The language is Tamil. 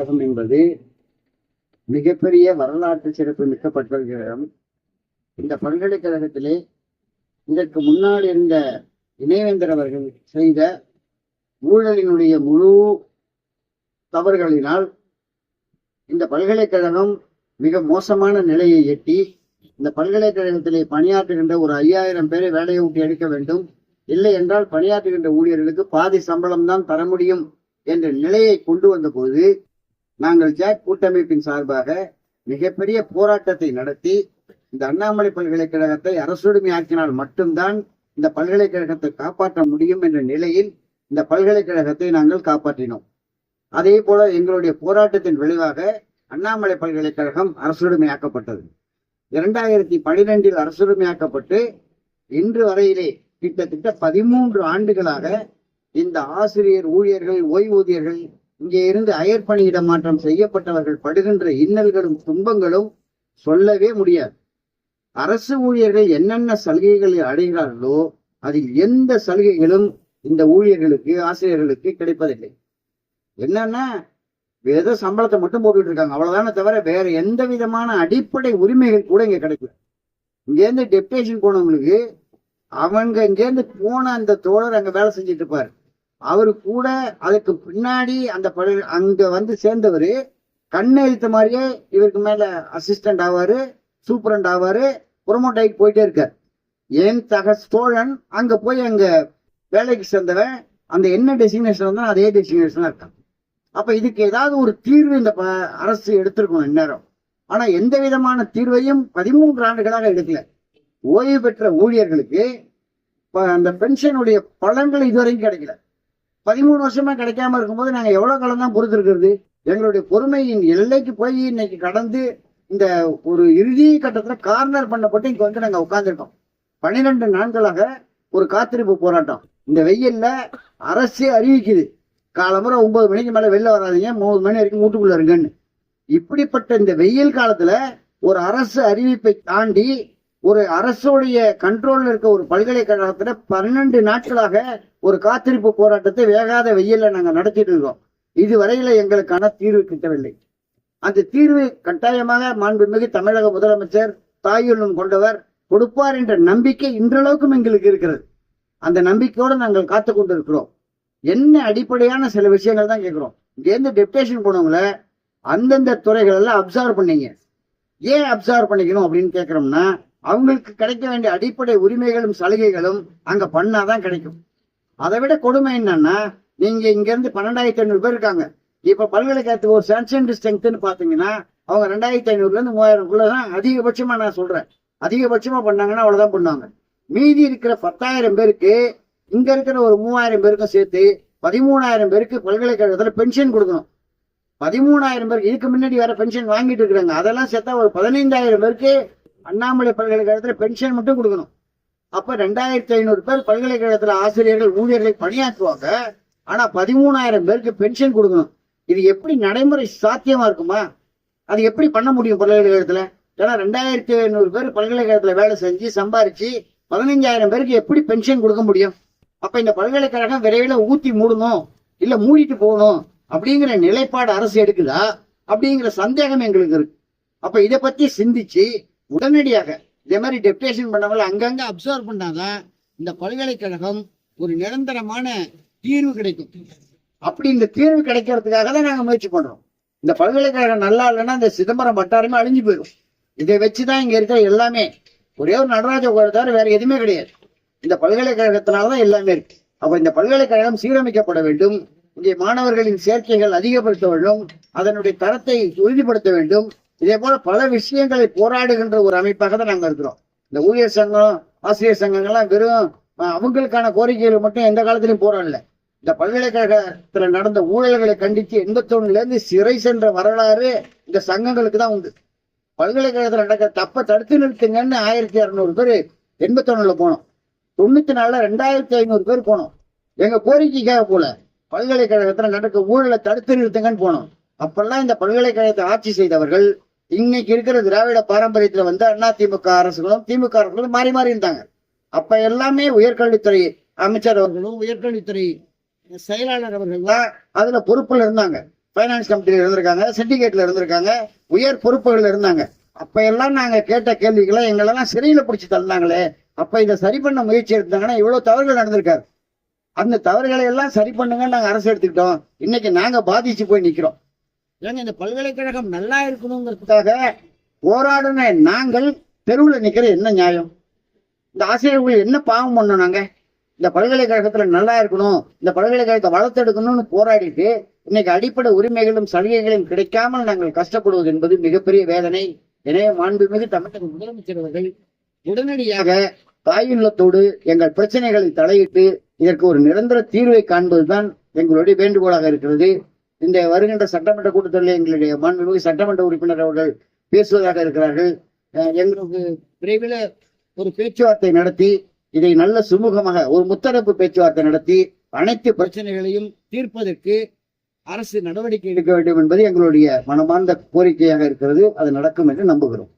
பல்கலைக்கழகம் என்பது மிகப்பெரிய வரலாற்று சிறப்பு மிக்க பல்கலைக்கழகம். இந்த பல்கலைக்கழகத்திலே இதற்கு முன்னால் இருந்த இணைவேந்தர் அவர்கள் செய்த ஊழலினுடைய முழு தவறுகளினால் இந்த பல்கலைக்கழகம் மிக மோசமான நிலையை எட்டி இந்த பல்கலைக்கழகத்திலே பணியாற்றுகின்ற ஒரு ஐயாயிரம் பேரை வேலையை விட்டு எடுக்க வேண்டும். இல்லை என்றால் பணியாற்றுகின்ற ஊழியர்களுக்கு பாதி சம்பளம் தான் தர முடியும் என்ற நிலையை கொண்டு வந்த போது நாங்கள் ஜாக் கூட்டமைப்பின் சார்பாக மிகப்பெரிய போராட்டத்தை நடத்தி இந்த அண்ணாமலை பல்கலைக்கழகத்தை அரசுடைமையாக்கினால் மட்டும்தான் இந்த பல்கலைக்கழகத்தை காப்பாற்ற முடியும் என்ற நிலையில் இந்த பல்கலைக்கழகத்தை நாங்கள் காப்பாற்றினோம். அதே போல எங்களுடைய போராட்டத்தின் விளைவாக அண்ணாமலை பல்கலைக்கழகம் அரசுடைமையாக்கப்பட்டது இரண்டாயிரத்தி பனிரெண்டில் அரசுடைமையாக்கப்பட்டு இன்று வரையிலே கிட்டத்தட்ட பதிமூன்று ஆண்டுகளாக இந்த ஆசிரியர் ஊழியர்கள் ஓய்வூதியர்கள் இங்கே இருந்து அயர் பணியிட மாற்றம் செய்யப்பட்டவர்கள் படுகின்ற இன்னல்களும் துன்பங்களும் சொல்லவே முடியாது. அரசு ஊழியர்கள் என்னென்ன சலுகைகளை அடைகிறார்களோ அதில் எந்த சலுகைகளும் இந்த ஊழியர்களுக்கு ஆசிரியர்களுக்கு கிடைப்பதில்லை. என்னன்னா ஏதோ சம்பளத்தை மட்டும் போட்டுட்டு இருக்காங்க அவ்வளவுதானே தவிர வேற எந்த விதமான அடிப்படை உரிமைகள் கூட இங்க கிடைக்கல. இங்கேருந்து டெப்டேஷன் போனவங்களுக்கு அவங்க இங்கேருந்து போன அந்த தோழர் அங்க வேலை செஞ்சுட்டு இருப்பாரு. அவரு கூட அதுக்கு பின்னாடி அந்த பழு அங்க வந்து சேர்ந்தவர் கண்ணை எழுத்த மாதிரியே இவருக்கு மேல அசிஸ்டன்ட் ஆவாரு சூப்பரண்ட் ஆவாரு ப்ரொமோட் ஆகி போயிட்டே இருக்கார். என் தக சோழன் அங்க போய் அங்க வேலைக்கு சேர்ந்தவன் அந்த என்ன டெசிக்னேஷன் வந்தா அதே டெசிக்னேஷன் இருக்கான். அப்ப இதுக்கு ஏதாவது ஒரு தீர்வு இந்த ப- அரசு எடுத்திருக்கணும் இந்நேரம். ஆனா எந்த விதமான தீர்வையும் பதிமூன்று ஆண்டுகளாக எடுக்கல. ஓய்வு பெற்ற ஊழியர்களுக்கு அந்த பென்ஷனுடைய பலன்கள் இதுவரைக்கும் கிடைக்கல. பதிமூணு வருஷமா கிடைக்காம இருக்கும்போது நாங்க எவ்வளவு காலம் தான் பொறுத்திருக்கிறது? எங்களுடைய பொறுமையின் எல்லைக்கு போய் இன்னைக்கு கடந்து இந்த ஒரு இறுதி கட்டத்துல கார்னர் பண்ணப்பட்டு இங்க வந்து நாங்க உட்கார்ந்துருக்கோம். பன்னிரெண்டு நாட்களாக ஒரு காத்திருப்பு போராட்டம். இந்த வெயில்ல அரசே அறிவிக்குது. காலமுறை ஒன்பது மணிக்கு மேல வெளில வராதீங்க மூணு மணி வரைக்கும் வீட்டுக்குள்ள இருங்கன்னு. இப்படிப்பட்ட இந்த வெயில் காலத்துல ஒரு அரசு அறிவிப்பை தாண்டி ஒரு அரசுடைய கண்ட்ரோல்ல இருக்க ஒரு பல்கலைக்கழகத்துல பன்னெண்டு நாட்களாக ஒரு காத்திருப்பு போராட்டத்தை வேகாத வெயில்ல நாங்க நடத்திட்டு இருக்கோம். இதுவரையில எங்களுக்கான தீர்வு கிட்டவில்லை. அந்த தீர்வு கட்டாயமாக மாண்புமிகு தமிழக முதலமைச்சர் தாயுள்ளம் கொண்டவர் கொடுப்பார் என்ற நம்பிக்கை இன்றளவுக்கும் எங்களுக்கு இருக்கிறது. அந்த நம்பிக்கையோடு நாங்கள் காத்து கொண்டிருக்கிறோம். என்ன அடிப்படையான சில விஷயங்கள் தான் கேட்கிறோம். இங்கேருந்து டெப்டேஷன் போனவங்கள அந்தந்த துறைகள் எல்லாம் அப்சர்வ் பண்ணீங்க. ஏன் அப்சர்வ் பண்ணிக்கணும் அப்படின்னு கேட்கிறோம்னா அவங்களுக்கு கிடைக்க வேண்டிய அடிப்படை உரிமைகளும் சலுகைகளும் அங்க பண்ணாதான் கிடைக்கும். அதை விட கொடுமை என்னன்னா நீங்க இங்க இருந்து பன்னெண்டாயிரத்தி ஐநூறு பேர் இருக்காங்க. இப்ப பல்கலைக்கழகத்துக்கு ஒரு சான்சன் ஸ்ட்ரென்த்னு பாத்தீங்கன்னா அவங்க ரெண்டாயிரத்தி ஐநூறுல இருந்து மூவாயிரம்குள்ளதான் அதிகபட்சமா நான் சொல்றேன். அதிகபட்சமா பண்ணாங்கன்னா அவ்வளவுதான் பண்ணுவாங்க. மீதி இருக்கிற பத்தாயிரம் பேருக்கு இங்க இருக்கிற ஒரு மூவாயிரம் பேருக்கும் சேர்த்து பதிமூணாயிரம் பேருக்கு பல்கலைக்கழகத்துல பென்ஷன் கொடுக்கணும். பதிமூணாயிரம் பேருக்கு இதுக்கு முன்னாடி வேற பென்ஷன் வாங்கிட்டு இருக்கிறாங்க. அதெல்லாம் சேர்த்தா ஒரு பதினைந்தாயிரம் பேருக்கு அண்ணாமலை பல்கலைக்கழகத்துல பென்ஷன் மட்டும் கொடுக்கணும். அப்ப ரெண்டாயிரத்தி ஐநூறு பேர் பல்கலைக்கழகத்துல ஆசிரியர்கள் ஊழியர்களை பணியாற்றுவாங்க. ஆனா பதிமூணாயிரம் பேருக்கு பென்ஷன் கொடுக்கணும். இது எப்படி நடைமுறை சாத்தியமா இருக்குமா? அது எப்படி பண்ண முடியும் பல்கலைக்கழகத்துல? ஏன்னா ரெண்டாயிரத்தி ஐநூறு பேர் பல்கலைக்கழகத்துல வேலை செஞ்சு சம்பாரிச்சு பதினஞ்சாயிரம் பேருக்கு எப்படி பென்ஷன் கொடுக்க முடியும்? அப்ப இந்த பல்கலைக்கழகம் விரைவில் ஊத்தி மூடணும் இல்ல மூடிட்டு போகணும் அப்படிங்கிற நிலைப்பாடு அரசு எடுக்குதா? அப்படிங்கிற சந்தேகம் எங்களுக்கு இருக்கு. அப்ப இதை பத்தி சிந்திச்சு உடனடியாக இதே மாதிரி டெப்டேஷன் பண்ணவங்களை அங்கங்க அப்சர்வ் பண்ணாதான் இந்த பல்கலைக்கழகம் ஒரு நிரந்தரமான தீர்வு கிடைக்கும். அப்படி இந்த தீர்வு கிடைக்கிறதுக்காக தான் நாங்க முயற்சி பண்றோம். இந்த பல்கலைக்கழகம் நல்லா இல்லைன்னா இந்த சிதம்பரம் வட்டாரமே அழிஞ்சு போயிடும் இதை வச்சுதான் இங்க இருக்கிற எல்லாமே ஒரே ஒரு நடராஜ கோயில் தவிர வேற எதுவுமே கிடையாது. இந்த பல்கலைக்கழகத்தினாலதான் எல்லாமே இருக்கு. அப்ப இந்த பல்கலைக்கழகம் சீரமைக்கப்பட வேண்டும் இங்கே மாணவர்களின் சேர்க்கைகள் அதிகப்படுத்த வேண்டும் அதனுடைய தரத்தை உறுதிப்படுத்த வேண்டும் இதே போல பல விஷயங்களை போராடுகின்ற ஒரு அமைப்பாக தான் நாங்க இருக்கிறோம். இந்த ஊழியர் சங்கம் ஆசிரியர் சங்கங்கள்லாம் வெறும் அவங்களுக்கான கோரிக்கைகள் மட்டும் எந்த காலத்திலும் போராடல. இந்த பல்கலைக்கழகத்துல நடந்த ஊழல்களை கண்டித்து எண்பத்தொன்னுல இருந்து சிறை சென்ற வரலாறு இந்த சங்கங்களுக்கு தான் உண்டு. பல்கலைக்கழகத்துல நடக்கிற தப்ப தடுத்து நிறுத்துங்கன்னு ஆயிரத்தி இரநூறு பேர் எண்பத்தொன்னுல போனோம். தொண்ணூத்தி நாலுல ரெண்டாயிரத்தி ஐநூறு பேர் போனோம். எங்க கோரிக்கைக்காக போல பல்கலைக்கழகத்துல நடக்க ஊழலை தடுத்து நிறுத்துங்கன்னு போனோம். அப்பெல்லாம் இந்த பல்கலைக்கழகத்தை ஆட்சி செய்தவர்கள் இன்னைக்கு இருக்கிற திராவிட பாரம்பரியத்துல வந்து அண்ணா திமுக அரசுகளும் திமுக அரசுகளும் மாறி மாறி இருந்தாங்க. அப்ப எல்லாமே உயர்கல்வித்துறை அமைச்சர் அவர்களும் உயர்கல்வித்துறை செயலாளர் அவர்கள்லாம் அதுல பொறுப்புல இருந்தாங்க. ஃபைனான்ஸ் கமிட்டியில இருந்திருக்காங்க சிண்டிகேட்ல இருந்திருக்காங்க உயர் பொறுப்புகள் இருந்தாங்க. அப்ப எல்லாம் நாங்க கேட்ட கேள்விகளை எங்களெல்லாம் சிறையில பிடிச்சி தந்தாங்களே அப்ப இதை சரி பண்ண முயற்சி எடுத்தாங்கன்னா இவ்வளவு தவறுகள் நடந்திருக்காரு அந்த தவறுகளை எல்லாம் சரி பண்ணுங்கன்னு நாங்க அரசு எடுத்துக்கிட்டோம். இன்னைக்கு நாங்க பாதிச்சு போய் நிக்கிறோம். ஏங்க இந்த பல்கலைக்கழகம் நல்லா இருக்கணுங்கிறதுக்காக போராடின நாங்கள் தெருவில் நிற்கிற என்ன நியாயம்? இந்த ஆசிரியர்கள் என்ன பாவம் பண்ணோம் நாங்கள் இந்த பல்கலைக்கழகத்துல நல்லா இருக்கணும் இந்த பல்கலைக்கழகத்தை வளர்த்தெடுக்கணும்னு போராடிட்டு இன்னைக்கு அடிப்படை உரிமைகளும் சலுகைகளும் கிடைக்காமல் நாங்கள் கஷ்டப்படுவது என்பது மிகப்பெரிய வேதனை. எனவே மாண்புமிகு தமிழக முதலமைச்சர் அவர்கள் உடனடியாக தாயுள்ளத்தோடு எங்கள் பிரச்சனைகளை தலையிட்டு இதற்கு ஒரு நிரந்தர தீர்வை காண்பதுதான் எங்களுடைய வேண்டுகோளாக இருக்கிறது. இந்த வருகின்ற சட்டமன்ற கூட்டத்தொடரில் எங்களுடைய மாண்புமிகு சட்டமன்ற உறுப்பினர் அவர்கள் பேசுவதாக இருக்கிறார்கள். எங்களுக்கு விரைவில் ஒரு பேச்சுவார்த்தை நடத்தி இதை நல்ல சுமூகமாக ஒரு முத்தரப்பு பேச்சுவார்த்தை நடத்தி அனைத்து பிரச்சனைகளையும் தீர்ப்பதற்கு அரசு நடவடிக்கை எடுக்க வேண்டும் என்பது எங்களுடைய மனமார்ந்த கோரிக்கையாக இருக்கிறது. அது நடக்கும் என்று நம்புகிறோம்.